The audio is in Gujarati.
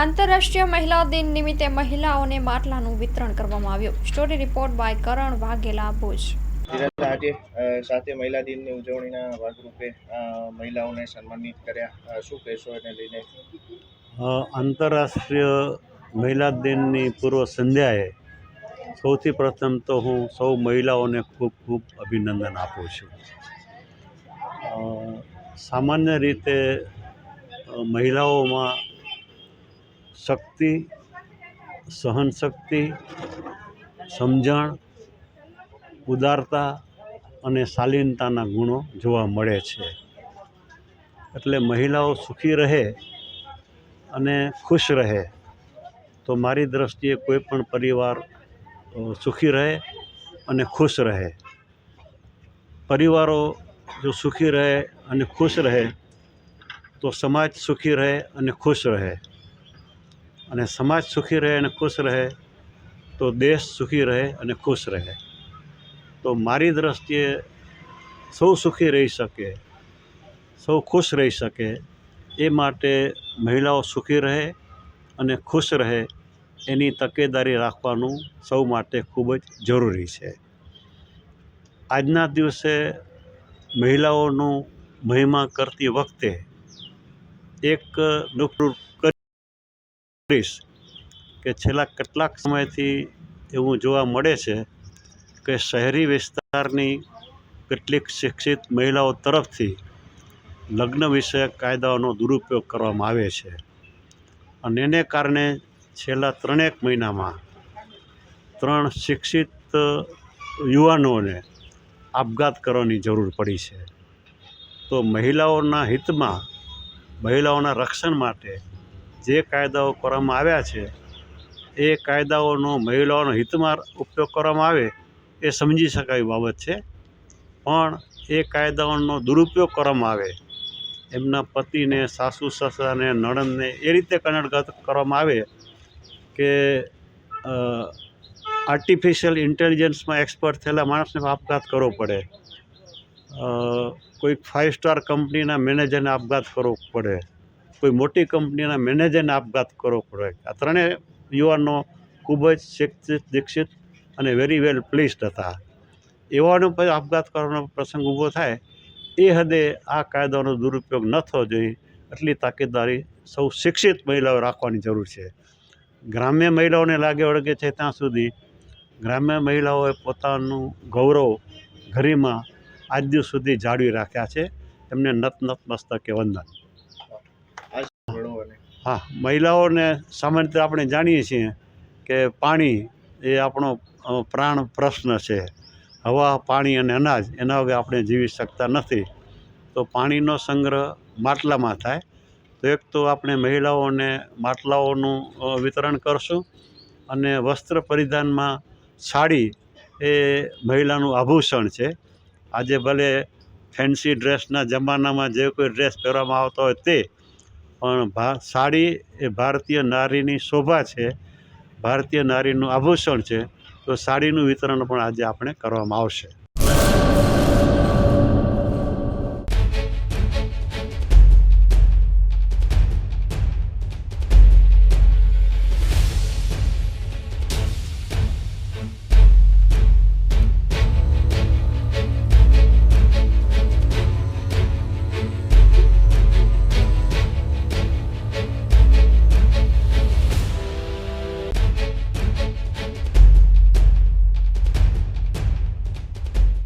આંતરરાષ્ટ્રીય મહિલા દિન નિમિત્તે મહિલાઓને માટલાનું વિતરણ કરવામાં આવ્યું. Story report by Karan Vaghela Bhuj. સાથે મહિલા દિનની ઉજવણીના ભાગરૂપે મહિલાઓને સન્માનિત કર્યા. શું કહેશો એને લઈને? આંતરરાષ્ટ્રીય મહિલા દિનની પૂર્વ સંધ્યાએ સૌથી પ્રથમ તો હું સૌ મહિલાઓને ખૂબ ખૂબ અભિનંદન આપું છું. સામાન્ય રીતે મહિલાઓમાં શક્તિ, સહનશક્તિ, સમજણ, ઉદારતા અને શાલીનતાના ગુણો જોવા મળે છે. એટલે મહિલાઓ સુખી રહે અને ખુશ રહે તો મારી દૃષ્ટિએ કોઈ પણ પરિવાર સુખી રહે અને ખુશ રહે. પરિવારો જો સુખી રહે અને ખુશ રહે તો સમાજ સુખી રહે અને ખુશ રહે. અને સમાજ સુખી રહે અને ખુશ રહે, તો દેશ સુખી રહે અને ખુશ રહે. તો મારી દૃષ્ટિએ સૌ સુખી રહી શકે, સૌ ખુશ રહી શકે, એ માટે મહિલાઓ સુખી રહે અને ખુશ રહે, એની તકેદારી રાખવાનું સૌ માટે ખૂબ જ જરૂરી છે. આજના દિવસે મહિલાઓનું મહિમા કરતી વખતે એક નુકરૂપ કરીશ કે છેલ્લા કેટલાક સમયથી એવું જોવા મળે છે કે શહેરી વિસ્તારની કેટલીક શિક્ષિત મહિલાઓ તરફથી લગ્ન વિષયક કાયદાઓનો દુરુપયોગ કરવામાં આવે છે. અને એને કારણે છેલ્લા ત્રણેક મહિનામાં ત્રણ શિક્ષિત યુવાનોને આપઘાત કરવાની જરૂર પડી છે. તો મહિલાઓના હિતમાં મહિલાઓના રક્ષણ માટે જે કાયદાઓ કરવામાં આવ્યા છે, એ કાયદાઓનો મહિલાઓના હિતમાં ઉપયોગ કરવામાં આવે, એ સમજી શકાય બાબત છે. પણ એ કાયદાઓનો દુરુપયોગ કરવામાં આવે, એમના પતિને, સાસુ, સસરાને, નણંદને એ રીતે કનડગત કરવામાં આવે કે આર્ટિફિશિયલ ઇન્ટેલિજન્સમાં એક્સપર્ટ થયેલા માણસને આપઘાત કરવો પડે. કોઈક ફાઇવ સ્ટાર કંપનીના મેનેજરને આપઘાત કરવો પડે. કોઈ મોટી કંપનીના મેનેજરને આપઘાત કરવો પડે. આ ત્રણેય યુવાનો ખૂબ જ શિક્ષિત, દીક્ષિત અને વેરી વેલ પ્લીસ્ડ હતા. એવાનો પછી આપઘાત કરવાનો પ્રસંગ ઊભો થાય, એ હદે આ કાયદાનો દુરુપયોગ ન થવો જોઈએ. એટલી તાકીદારી સૌ શિક્ષિત મહિલાઓ રાખવાની જરૂર છે. ગ્રામ્ય મહિલાઓને લાગે વળગે છે ત્યાં સુધી ગ્રામ્ય મહિલાઓએ પોતાનું ગૌરવ ઘરીમાં આજ સુધી જાળવી રાખ્યા છે. એમને નત નત મસ્તકે વંદન. હા, મહિલાઓને સામાન્ય રીતે આપણે જાણીએ છીએ કે પાણી એ આપણો પ્રાણ પ્રશ્ન છે. હવા, પાણી અને અનાજ એના વગર આપણે જીવી શકતા નથી. તો પાણીનો સંગ્રહ માટલામાં થાય. તો એક તો આપણે મહિલાઓને માટલાઓનું વિતરણ કરશું અને વસ્ત્ર પરિધાનમાં સાડી એ મહિલાનું આભૂષણ છે. આજે ભલે ફેન્સી ડ્રેસના જમાનામાં જે કોઈ ડ્રેસ પહેરવામાં આવતો હોય તે પણ ભા, સાડી એ ભારતીય નારીની શોભા છે. ભારતીય નારીનું આભૂષણ છે. તો સાડીનું વિતરણ પણ આજે આપણે કરવામાં આવશે.